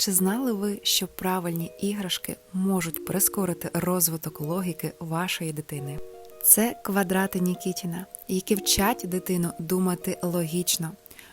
Чи знали ви, що правильні іграшки можуть прискорити розвиток логіки вашої дитини? Це квадрати Нікітіна, які вчать дитину думати логічно,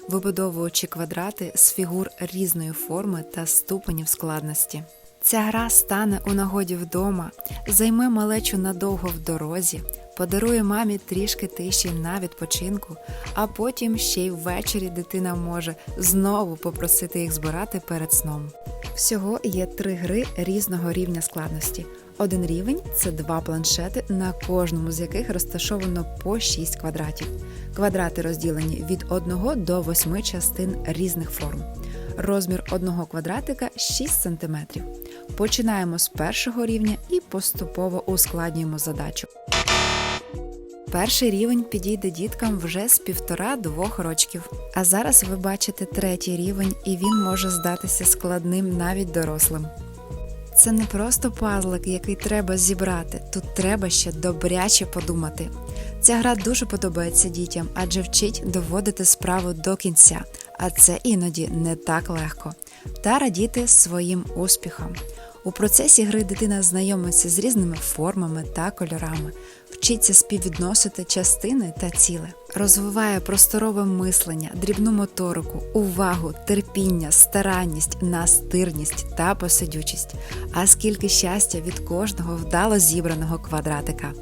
вибудовуючи квадрати з фігур різної форми та ступенів складності. Ця гра стане у нагоді вдома, займе малечу надовго в дорозі, подарує мамі трішки тиші на відпочинку, а потім ще й ввечері дитина може знову попросити їх збирати перед сном. Всього є три гри різного рівня складності. Один рівень це два планшети, на кожному з яких розташовано по 6 квадратів. Квадрати розділені від 1 до 8 частин різних форм. Розмір одного квадратика 6 см. Починаємо з першого рівня і поступово ускладнюємо задачу. Перший рівень підійде діткам вже з півтора-двох рочків. А зараз ви бачите третій рівень, і він може здатися складним навіть дорослим. Це не просто пазлик, який треба зібрати. Тут треба ще добряче подумати. Ця гра дуже подобається дітям, адже вчить доводити справу до кінця, а це іноді не так легко. Та радіти своїм успіхам. У процесі гри дитина знайомиться з різними формами та кольорами, вчиться співвідносити частини та ціле, розвиває просторове мислення, дрібну моторику, увагу, терпіння, старанність, настирність та посидючість. А скільки щастя від кожного вдало зібраного квадратика.